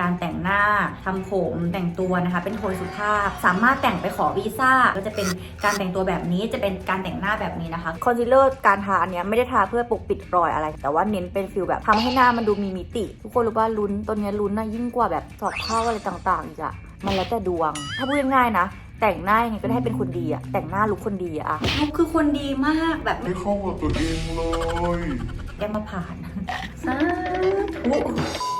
การแต่งหน้าทำผมแต่งตัวนะคะ เป็นโทนสุภาพ สามารถแต่งไปขอวีซ่าก็จะเป็นการแต่งตัวแบบนี้จะเป็นการแต่งหน้าแบบนี้นะคะคอนซีลเลอร์การทาอันเนี้ยไม่ได้ทาเพื่อปกปิดรอยอะไร แต่ว่าเน้นเป็นฟิลแบบทำให้หน้ามันดูมีมิติ ทุกคนรู้ว่าลุ้นตัวเนี้ยลุ้นนะยิ่งกว่าแบบสอบเข้าอะไรต่างๆอีกอะมันแล้วแต่ดวง ถ้าพูดง่ายๆนะแต่งหน้ายังไงก็ได้ให้เป็นคนดีอะแต่งหน้าลุคคนดีอะอะลุคคือคนดีมากแบบไม่เข้ากับตัวเองเลยแกมาผ่านสาธุ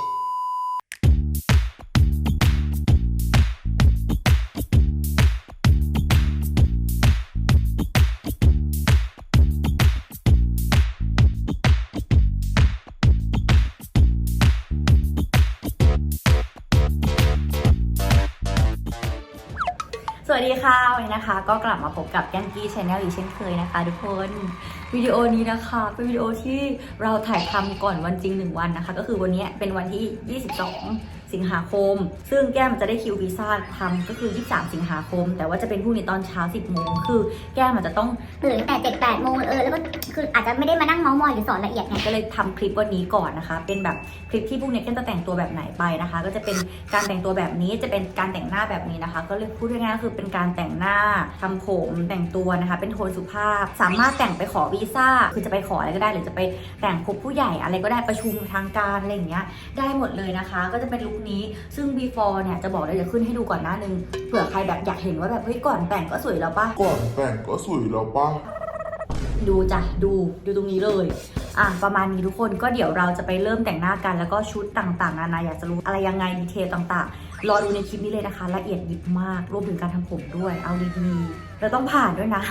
นะคะ ก็กลับมาพบกับยังกี้ชาแนลอีกเช่นเคยนะคะ ทุกคนวิดีโอนี้นะคะเป็นวิดีโอที่เราถ่ายทำก่อนวันจริง 1 วันนะคะ ก็คือวันนี้เป็นวันที่ 22 สิงหาคม ซึ่งแก้มจะได้คิววีซ่าทำก็คือ 23 สิงหาคม แต่ว่าจะเป็นพรุ่งนี้ตอนเช้า 10โมงคือแก้มอาจจะต้องตื่นตั้งแต่เจ็ดแปดโมงเออแล้วก็คืออาจจะไม่ได้มานั่งเมาส์มอยหรือสอนละเอียดไงก็เลยทำคลิปวันนี้ก่อนนะคะ เป็นแบบคลิปที่พวกเนี้ยแก้มจะแต่งตัวแบบไหนไปนะคะ ก็จะเป็นการแต่งตัวแบบนี้จะเป็นการแต่งหน้าแบบนี้นะคะ ก็เลยพูดง่ายๆก็คือเป็นการแต่งหน้าทำผมแต่งตัวนะคะ เป็นโทนสุภาพ สามารถแต่งไปขอวีซ่าคือจะไปขออะไรก็ได้หรือจะไปแต่งพบผู้ใหญ่อะไรก็ได้ประชุมทางการอะไรอย่างเงี้ยได้หมดเลยนะคะ ก็จะเป็นลุคนี้ ซึ่ง before เนี่ยจะบอกเลยเดี๋ยวขึ้นให้ดูก่อนหน้านึงเผื่อใครแบบอยากเห็นว่าแบบเฮ้ยก่อนแต่งก็สวยแล้วปะก่อนแต่งก็สวยแล้วป่ะดูจ้ะดูดูตรงนี้เลยอะประมาณนี้ทุกคนก็เดี๋ยวเราจะไปเริ่มแต่งหน้ากันแล้วก็ชุดต่างๆนานาอยากจะรู้อะไรยังไงดีเทลต่างๆ รอดูในคลิปนี้เลยนะคะ ละเอียดยิบมากรวมถึงการทำผมด้วย เอาดีๆเราต้องผ่านด้วยนะ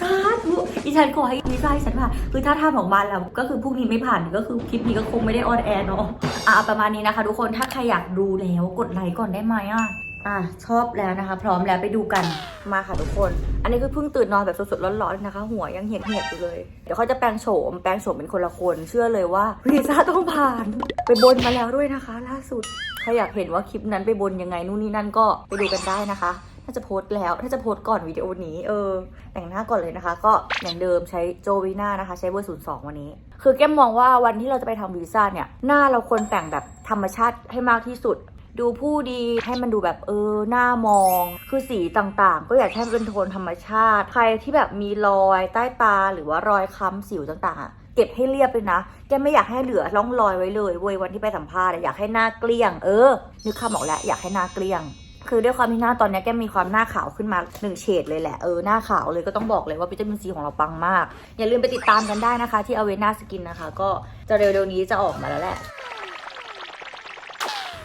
สาธุดิฉันขอให้วีซ่าให้ฉันผ่านคือถ้าทำออกมาแล้วก็คือพรุ่งนี้ไม่ผ่านก็คือคลิปนี้ก็คงไม่ได้ออนแอร์เนาะ อะประมาณนี้นะคะ ทุกคนถ้าใครอยากดูแล้วกดไลค์ก่อนได้ไหมอะอะชอบแล้วนะคะ พร้อมแล้วไปดูกันมาค่ะทุกคน อันนี้คือเพิ่งตื่นนอนแบบสดๆร้อนๆนะคะ หัวยังเหี่ยดๆอยู่เลย เดี๋ยวเขาจะแปลงโฉมแปลงโฉมเป็นคนละคน เชื่อเลยว่าวีซ่าต้องผ่าน ไปบนมาแล้วด้วยนะคะ ล่าสุดใครอยากเห็นว่าคลิปนั้นไปบนยังไงนู่นนี่นั่นก็ไปดูกันได้นะคะ ถ้าจะโพสต์แล้ว ถ้าจะโพสต์ก่อนวิดีโอนี้เออแต่งหน้าก่อนเลยนะคะ ก็อย่างเดิมใช้โจวีน่านะคะ ใช้เบอร์ศูนย์สองวันนี้ คือแก้มมองว่าวันที่เราจะไปทำวีซ่าเนี่ยหน้าเราควรแต่งแบบธรรมชาติให้มากที่สุดดูผู้ดีให้มันดูแบบเออหน้ามอง คือสีต่างๆ ก็อยากให้มันเป็นโทนธรรมชาติ ใครที่แบบมีรอยใต้ตาหรือว่ารอยค้ำสิวต่างๆ เก็บให้เรียบเลยนะแกไม่อยากให้เหลือร่องรอยไว้เลยเว้ยวันที่ไปสัมภาษณ์อะอยากให้หน้าเกลี้ยง เออนึกคำออกแล้วอยากให้หน้าเกลี้ยง คือด้วยความที่หน้าตอนนี้แกมีความหน้าขาวขึ้นมาหนึ่งเฉดเลยแหละเออหน้าขาวเลยก็ต้องบอกเลยว่าวิตามินซีของเราปังมาก อย่าลืมไปติดตามกันได้นะคะ ที่อเวน่าสกินนะคะ ก็จะเร็วๆนี้จะออกมาแล้วแหละ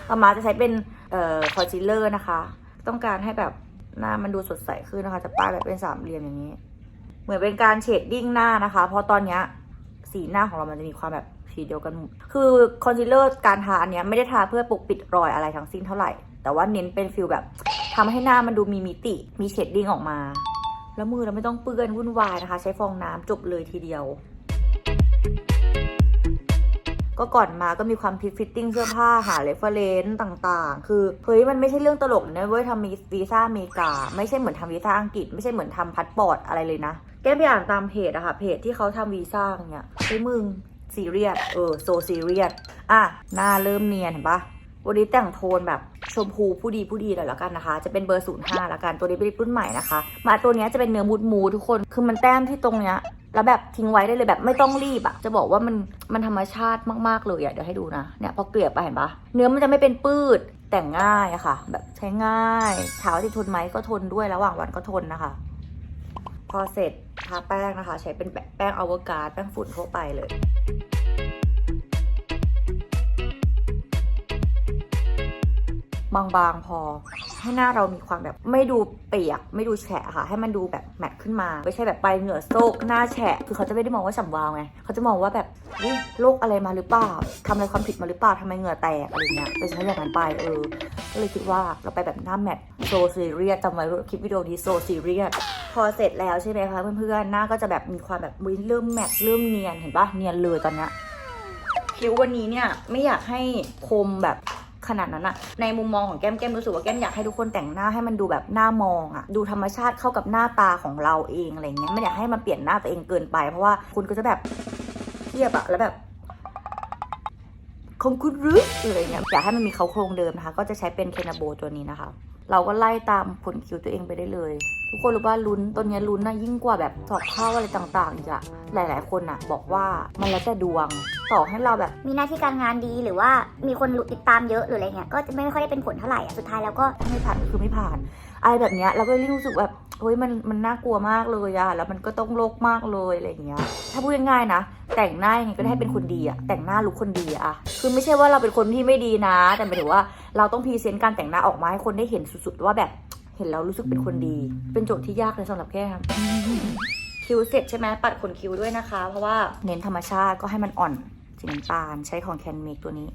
ต่อมาจะใช้เป็นเอ่อคอนซีลเลอร์นะคะ ต้องการให้แบบหน้ามันดูสดใสขึ้นนะคะ จะป้ายแบบเป็นสามเหลี่ยมอย่างนี้ เหมือนเป็นการเฉดดิ้งหน้านะคะ เพราะตอนนี้สีหน้าของเรามันจะมีความแบบสีเดียวกัน คือคอนซีลเลอร์การทาอันนี้ไม่ได้ทาเพื่อปกปิดรอยอะไรทั้งสิ้นเท่าไหร่ แต่ว่าเน้นเป็นฟิลแบบทำให้หน้ามันดูมีมิติ มีเฉดดิ้งออกมา แล้วมือเราไม่ต้องเปื้อนวุ่นวายนะคะ ใช้ฟองน้ำจบเลยทีเดียว ก็ก่อนมาก็มีความพิฟิตติ้งเสื้อผ้าหาเรฟเฟรนซ์ต่างๆ คือเฮ้ยมันไม่ใช่เรื่องตลกนะเว้ยทำวีซ่าอเมริกา ไม่ใช่เหมือนทำวีซ่าอังกฤษ ไม่ใช่เหมือนทำพาสปอร์ตอะไรเลยนะ แก้ไปอ่านตามเพจอะค่ะเพจที่เขาทำวีซ่าเนี่ยเฮ้ยมึงซีเรียสเออโซซีเรียสอะหน้าเริ่มเนียนเห็นปะ วันนี้แต่งโทนแบบชมพูผู้ดีผู้ดีเลยแล้วกันนะคะ จะเป็นเบอร์ 05แล้วกัน ตัวนี้เป็นรุ่นใหม่นะคะ มาตัวนี้จะเป็นเนื้อมูดมูทุกคน คือมันแต้มที่ตรงเนี้ย แล้วแบบทิ้งไว้ได้เลยแบบไม่ต้องรีบอะจะบอกว่ามันมันธรรมชาติมากๆเลยอะเดี๋ยวให้ดูนะ เนี่ยพอเกลี่ยไปเห็นปะเนื้อมันจะไม่เป็นปืดแต่งง่ายอะค่ะ แบบใช้ง่ายเท้าที่ทนไหมก็ทนด้วยระหว่างวันก็ทนนะคะ พอเสร็จทาแป้งนะคะ ใช้เป็นแป้งอเวอร์การ์ดแป้งฝุ่นทั่วไปเลย บางๆพอ ให้หน้าเรามีความแบบไม่ดูเปียก ไม่ดูแฉะค่ะ ให้มันดูแบบแมทขึ้นมา ไม่ใช่แบบไปเหงื่อโซกหน้าแฉะ คือเขาจะไม่ได้มองว่าฉ่ำวาวไงเขาจะมองว่าแบบเฮ้ยโรคอะไรมาหรือเปล่าทำอะไรความผิดมาหรือเปล่าทำไมเหงื่อแตกอะไรเงี้ยไปใช้อย่างนั้นไปเออก็เลยคิดว่าเราไปแบบหน้าแมทโซซีเรียสจำไว้คลิปวิดีโอนี้โซซีเรียสพอเสร็จแล้วใช่ไหมคะเพื่อนๆหน้าก็จะแบบมีความแบบเริ่มแมทเริ่มเนียนเห็นปะเนียนเลยตอนเนี้ยคิ้ววันนี้เนี่ยไม่อยากให้คมแบบ ขนาดนั้นอะในมุมมองของแก้มแก้มรู้สึกว่าแก้มอยากให้ทุกคนแต่งหน้าให้มันดูแบบหน้ามองอะดูธรรมชาติเข้ากับหน้าตาของเราเองอะไรเงี้ยไม่อยากให้มันเปลี่ยนหน้าตัวเองเกินไป เพราะว่าคุณก็จะแบบเทียบอะแล้วแบบของคุณรึอะไรเงี้ยอยากให้มันมีเขาโครงเดิมนะคะ ก็จะใช้เป็นเคนาโบตัวนี้นะคะ เราก็ไล่ตามผลคิวตัวเองไปได้เลย ทุกคนรู้ว่าลุ้นตัวนี้ลุ้นนะยิ่งกว่าแบบสอบเข้าอะไรต่างๆอีกอะหลาย ๆ คนอะบอกว่ามันแล้วแต่ดวง ต่อให้เราแบบ มีหน้าที่การงานดีหรือว่ามีคนติดตามเยอะหรืออะไรเงี้ยก็จะไม่ค่อยได้เป็นผลเท่าไหร่อะสุดท้ายแล้วก็ไม่ผ่านก็คือไม่ผ่าน อะไรแบบเนี้ยเราก็เลยรู้สึกแบบเฮ้ยมันมันน่ากลัวมากเลยอะแล้วมันก็ต้องโลกมากเลยอะไรอย่างเงี้ย ถ้าพูดง่ายๆนะ แต่งหน้ายังไงก็ได้ให้เป็นคนดีอะแต่งหน้าลุคคนดีอะคือไม่ใช่ว่าเราเป็นคนที่ไม่ดีนะ แต่หมายถึงว่าเราต้องพรีเซนต์การแต่งหน้าออกมาให้คนได้เห็นสุดๆว่าแบบเห็นแล้วรู้สึกเป็นคนดี เป็นโจทย์ที่ยากเลยสำหรับแก้มคิ้วเสร็จใช่ไหมปัดขนคิ้วด้วยนะคะ เพราะว่าเน้นธรรมชาติก็ให้มันอ่อนสีน้ำตาลใช้ของแคนเมกตัวนี้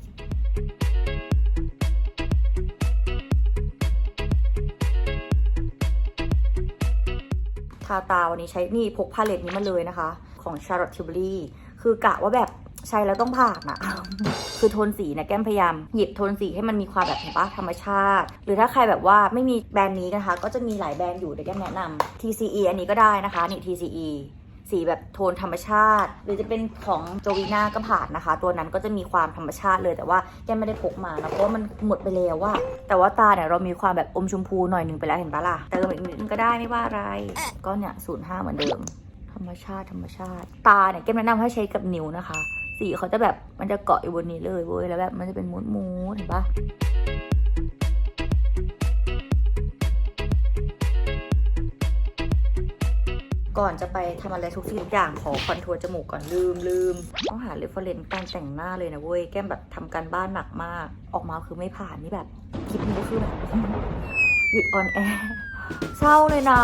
าตาวันนี้ใช้นี่พกพาเลตนี้มาเลยนะคะ ของ Charlotte Tilbury คือกะว่าแบบใช้แล้วต้องผ่านอะคือโทนสีเนี่ยแก้มพยายามหยิบโทนสีให้มันมีความแบบเห็นปะธรรมชาติ หรือถ้าใครแบบว่าไม่มีแบรนด์นี้นะคะ ก็จะมีหลายแบรนด์อยู่เดี๋ยวแก้มแนะนำ TCE อันนี้ก็ได้นะคะนี่ TCE สีแบบโทนธรรมชาติ หรือจะเป็นของโจวีนาก็ผ่านนะคะ ตัวนั้นก็จะมีความธรรมชาติเลยแต่ว่าแก้ไม่ได้พกมานะเพราะว่ามันหมดไปแล้วว่า แต่ว่าตาเนี่ยเรามีความแบบอมชมพูหน่อยหนึ่งไปแล้วเห็นปะล่ะเติมอีกนิดนึงก็ได้ไม่ว่าอะไร ก็เนี่ยศูนย์ห้าเหมือนเดิม ธรรมชาติธรรมชาติ ตาเนี่ยแก้มแนะนำให้ใช้กับนิ้วนะคะ สีเขาจะแบบมันจะเกาะอยู่บนนี้เลยเว้ยแล้วแบบมันจะเป็นมูดมูดเห็นปะ ก่อนจะไปทำอะไรทุกสิ่งทุกอย่างขอคอนทัวร์จมูกก่อนลืมลืมต้องหาเรฟเฟรนซ์การแต่งหน้าเลยนะเว้ยแก้มแบบทำการบ้านหนักมาก ออกมาคือไม่ผ่านนี่แบบคลิปนี้ก็คือแบบหยุดออนแอร์เศร้าเลยนะ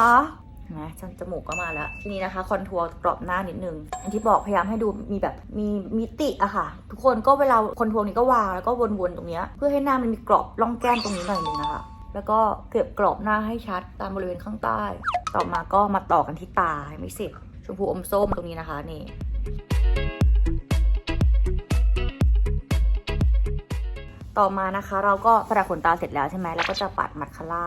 เนไหมจนจมูกก็มาแล้ว ทีนี้นะคะคอนทัวร์กรอบหน้านิดนึงอย่างที่บอกพยายามให้ดูมีแบบมีมิติอะค่ะ ทุกคนก็เวลาคอนทัวร์นี้ก็วางแล้วก็วนๆตรงเนี้ยเพื่อให้หน้ามันมีกรอบร่องแก้มตรงนี้หน่อยนึงนะคะแล้วก็เก็บกรอบหน้าให้ชัดตามบริเวณข้างใต้ ต่อมาก็มาต่อกันที่ตาให้ไม่เสร็จชมพูอมส้มตรงนี้นะคะนี่ต่อมานะคะ เราก็ประดับขนตาเสร็จแล้วใช่ไหมแล้วก็จะปัดมัสคาร่า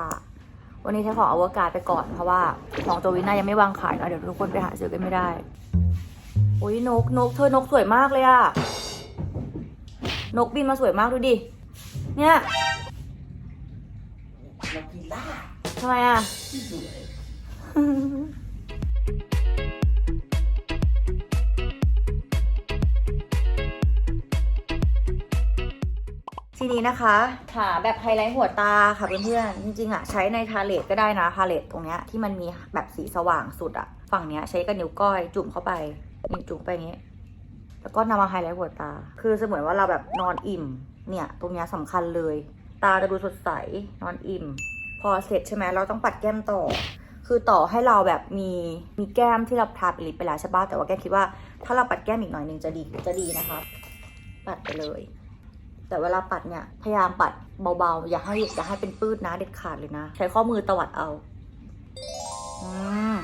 วันนี้ใช้ของอวกาศไปก่อนเพราะว่าของโจวิน่ายังไม่วางขายเนาะเดี๋ยวทุกคนไปหาซื้อกันไม่ได้โอ้ยนกนกเธอนกสวยมากเลยอะนกบินมาสวยมากดูดิ เนี่ยนกพิราบทำไมอะ ทีนี้นะคะหาแบบไฮไลท์หัวตาค่ะเพื่อนๆ จริงๆอะใช้ในพาเลตก็ได้นะพาเลตตรงเนี้ยที่มันมีแบบสีสว่างสุดอะฝั่งเนี้ยใช้กับนิ้วก้อยจุ่มเข้าไปนี่จุ่มไปอย่างงี้ แล้วก็นำมาไฮไลท์หัวตา คือเสมือนว่าเราแบบนอนอิ่ม เนี่ย ตรงเนี้ยสำคัญเลย ตาจะดูสดใส นอนอิ่ม พอเสร็จใช่ไหมเราต้องปัดแก้มต่อ คือต่อให้เราแบบมีมีแก้มที่เราทาไปลิปไปแล้วใช่ปะแต่ว่าแก้มคิดว่าถ้าเราปัดแก้มอีกหน่อยหนึงจะดีจะดีนะคะ ปัดไปเลย แต่เวลาปัดเนี่ยพยายามปัดเบาๆ อย่าให้อย่าให้เป็นปื้ดนะเด็ดขาดเลยนะ ใช้ข้อมือตวัดเอาอืม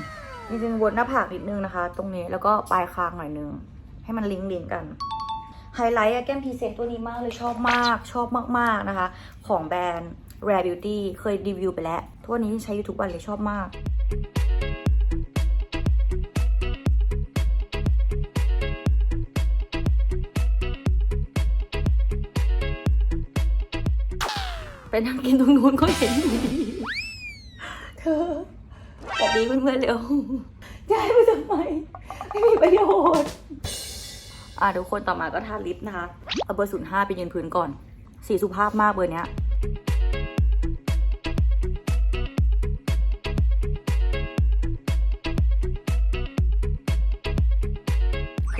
จริงๆวนหน้าผากนิดนึงนะคะ ตรงนี้แล้วก็ปลายคางหน่อยนึง ให้มันลิงก์ลิงกันไฮไลท์อะแก้มพีเซตตัวนี้มากเลยชอบมากชอบมาก ๆ นะคะ ของแบรนด์ Rare Beauty เคยรีวิวไปแล้วทัวนี้ใช้อยู่ทุกวันเลยชอบมาก ไปนั่งกินตรงนู้นก็เห็นอยู่ดีเธอสวัสดีเพื่อนๆเร็วจะให้ไปทำไมไม่มีประโยชน์อะทุกคนต่อมาก็ทาลิปนะคะเอาเบอร์ศูนย์ห้าไปยืนพื้นก่อน สีสุภาพมากเบอร์เนี้ย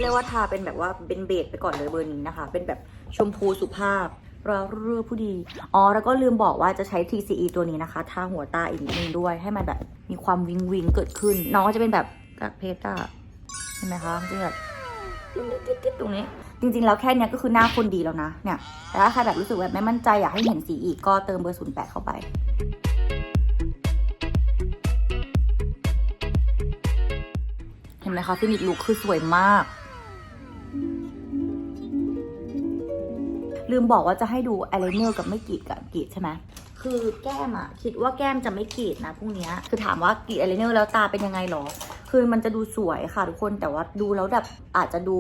เรียกว่าทาเป็นแบบว่าเป็นเบสไปก่อนเลยเบอร์นี้นะคะ เป็นแบบชมพูสุภาพ เรารื่อผู้ดี อ๋อ แล้วก็ลืมบอกว่าจะใช้ TCE ตัวนี้นะคะ ทาหัวตาอีกนิดนึงด้วย ให้มันแบบมีความวิงวิงเกิดขึ้น น้องก็จะเป็นแบบกากเพชรอะเห็นไหมคะจะแบบติ๊ดตรงนี้ จริง ๆ แล้วแค่นี้ก็คือหน้าคนดีแล้วนะ เนี่ย แต่ถ้าใครแบบรู้สึกแบบไม่มั่นใจอยากให้เห็นสีอีกก็เติมเบอร์ศูนย์แปดเข้าไปเห็นไหมคะฟินิชลุคคือสวยมาก ลืมบอกว่าจะให้ดูอายไลเนอร์กับไม่กรีดกับกรีดใช่ไหมคือแก้มอะคิดว่าแก้มจะไม่กรีดนะพรุ่งเนี้ยคือถามว่ากรีดอายไลเนอร์แล้วตาเป็นยังไงหรอ คือมันจะดูสวยค่ะทุกคนแต่ว่าดูแล้วแบบอาจจะดู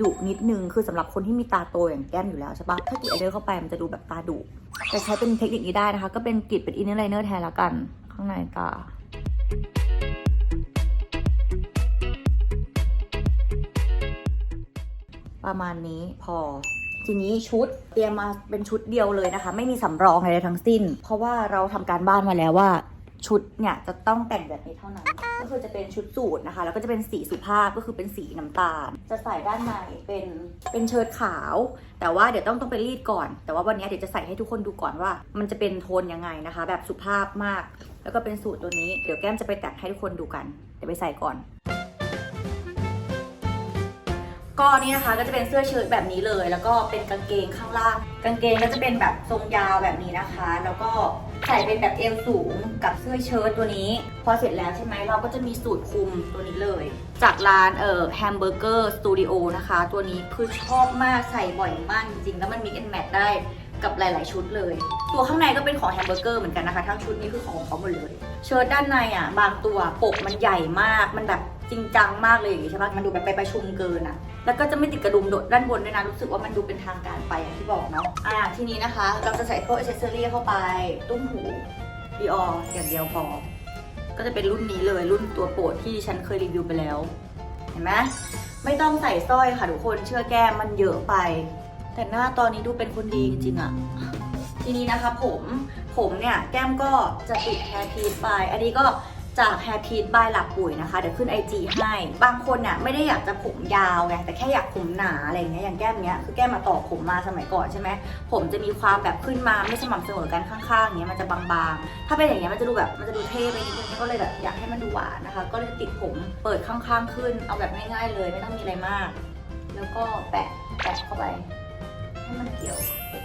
ดุนิดนึงคือสำหรับคนที่มีตาโตอย่างแก้มอยู่แล้วใช่ปะถ้ากรีดอายไลเนอร์เข้าไปมันจะดูแบบตาดุแต่ใช้เป็นเทคนิคนี้ได้นะคะ ก็เป็นกรีดเป็นอินเนอร์ไลเนอร์แทนละกันข้างในตาประมาณนี้พอ ทีนี้ชุดเตรียมมาเป็นชุดเดียวเลยนะคะ ไม่มีสำรองอะไรทั้งสิ้น เพราะว่าเราทำการบ้านมาแล้วว่าชุดเนี่ยจะต้องแต่งแบบนี้เท่านั้น ก็คือจะเป็นชุดสูทนะคะ แล้วก็จะเป็นสีสุภาพก็คือเป็นสีน้ำตาล จะใส่ด้านในเป็นเป็นเชิ้ตขาว แต่ว่าเดี๋ยวต้องต้องไปรีดก่อน แต่ว่าวันนี้เดี๋ยวจะใส่ให้ทุกคนดูก่อนว่า มันจะเป็นโทนยังไงนะคะ แบบสุภาพมาก แล้วก็เป็นสูตรตัวนี้ เดี๋ยวแก้มจะไปแต่งให้ทุกคนดูกัน เดี๋ยวไปใส่ก่อน ก็นี่นะคะก็จะเป็นเสื้อเชิ้ตแบบนี้เลย แล้วก็เป็นกางเกงข้างล่าง กางเกงก็จะเป็นแบบทรงยาวแบบนี้นะคะ แล้วก็ใส่เป็นแบบเอวสูงกับเสื้อเชิ้ตตัวนี้ พอเสร็จแล้วใช่ไหมเราก็จะมีสูตรคุมตัวนี้เลย จากร้านเอ่อแฮมเบอร์เกอร์สตูดิโอนะคะ ตัวนี้คือชอบมากใส่บ่อยมากจริงๆแล้วมันมีกันแมทได้กับหลาย ๆ ชุดเลย ตัวข้างในก็เป็นของแฮมเบอร์เกอร์เหมือนกันนะคะ ทั้งชุดนี้คือของเขาหมดเลย เชิ้ตด้านในอะ บางตัวปกมันใหญ่มาก มันแบบจริงจังมากเลยอย่างงี้ใช่ปะมันดูแบบไปประชุมเกินอะ แล้วก็จะไม่ติดกระดุมด,ด้านบนด้วยนะรู้สึกว่ามันดูเป็นทางการไปอย่างที่บอกเนาะอ่าทีนี้นะคะ เราจะใส่พวกอ c เซสซอรี่เข้าไปตุ้มหูดีอออย่างเดียวพอก็จะเป็นรุ่นนี้เลยรุ่นตัวโปรดที่ฉันเคยรีวิวไปแล้ว เห็นไหมไม่ต้องใส่สร้อยค่ะทุกคนเชื่อแก้มมันเยอะไป แต่หน้าตอนนี้ดูเป็นคนดีจริงๆอะทีนี้นะคะผมผมเนี่ยแก้มก็จะติดแฮร์พีทไป อันนี้ก็ จากแฮร์พีทบายหลับปุ๋ยนะคะ เดี๋ยวขึ้น IG ให้ บางคนเนี่ยไม่ได้อยากจะผมยาวไงแต่แค่อยากผมหนาอะไรอย่างเงี้ยอย่างแก้มเนี้ยคือแก้มมาต่อผมมาสมัยก่อนใช่ไหมผมจะมีความแบบขึ้นมาไม่สม่ำเสมอกันข้างๆอย่างเงี้ยมันจะบางๆ ถ้าเป็นอย่างเงี้ยมันจะดูแบบมันจะดูเท่ไปนิดนึงก็เลยแบบอยากให้มันดูหวานนะคะ ก็เลยติดผมเปิดข้างๆขึ้น เอาแบบง่ายๆเลยไม่ต้องมีอะไรมาก แล้วก็แปะแปะเข้าไปให้มันเกี่ยวผม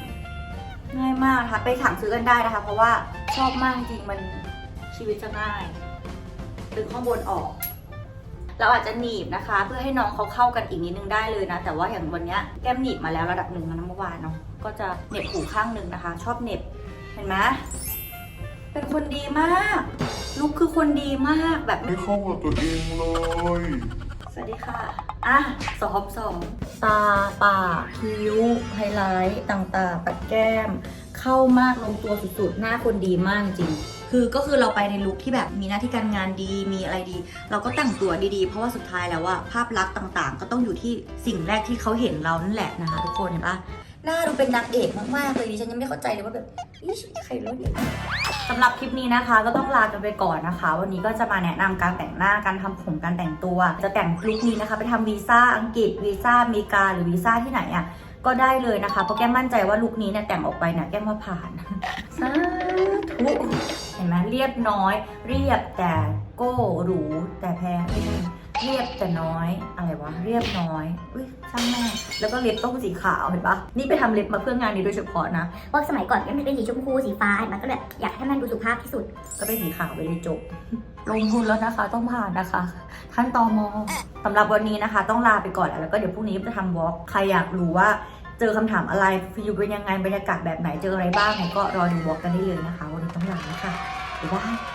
ง่ายมากนะคะไปสั่งซื้อกันได้นะคะ เพราะว่าชอบมากจริงมันชีวิตจะง่าย ดึงข้างบนออก เราอาจจะหนีบนะคะ เพื่อให้น้องเขาเข้ากันอีกนิดนึงได้เลยนะ แต่ว่าอย่างวันเนี้ยแก้มหนีบมาแล้วระดับหนึ่งแล้วนะเมื่อวานเนาะก็จะเหน็บหูข้างหนึ่งนะคะ ชอบเหน็บเห็นไหมเป็นคนดีมาก ลุกคือคนดีมากแบบไม่เข้ากับตัวเองเลย สวัสดีค่ะ อะสอบสองตาปากคิ้ว ไฮไลท์ ต่างๆ ปัดแก้ม เข้ามากลงตัวสุดๆ หน้าคนดีมากจริง คือก็คือเราไปในลุคที่แบบมีหน้าที่การงานดีมีอะไรดี เราก็แต่งตัวดีๆ เพราะว่าสุดท้ายแล้วว่าภาพลักษณ์ต่างๆ ก็ต้องอยู่ที่สิ่งแรกที่เขาเห็นเรานั่นแหละนะคะ ทุกคนเห็นปะหน้าดูเป็นนางเอกมากๆเลยดิฉันยังไม่เข้าใจเลยว่าแบบอีชิใครรู้เนี่ยสำหรับคลิปนี้นะคะ ก็ต้องลากันไปก่อนนะคะ วันนี้ก็จะมาแนะนำการแต่งหน้าการทำผมการแต่งตัว จะแต่งลุคนี้นะคะ ไปทำวีซ่าอังกฤษวีซ่าอเมริกาหรือวีซ่าที่ไหนอะก็ได้เลยนะคะเพราะแก้มมั่นใจว่าลุคนี้เนี่ยแต่งออกไปเนี่ยแก้มว่าผ่าน สาธุเห็นไหมเรียบน้อย เรียบแต่โก้หรูแต่แพงไม่ใช่เรียบแต่น้อยอะไรวะเรียบน้อยอุ้ยช่างแม่งแล้วก็เล็บต้องสีขาวเห็นปะนี่ไปทำเล็บมาเพื่องานนี้โดยเฉพาะนะเพราะสมัยก่อนก็มันเป็นสีชมพูสีฟ้าเห็นไหมันก็แบบอยากให้มันดูสุภาพที่สุด ก็เป็นสีขาวไปเลยจบลงทุนแล้วนะคะต้องผ่านนะคะขั้นตอนมสำหรับวันนี้นะคะ ต้องลาไปก่อนแล้วแล้วก็เดี๋ยวพรุ่งนี้จะทำวอล์กใครอยากรู้ว่า เจอคำถามอะไรอยู่เป็นยังไงบรรยากาศแบบไหนเจออะไรบ้างก็รอดูวอล์กกันได้เลยนะคะ วันนี้ต้องลาแล้วค่ะบ๊ายบาย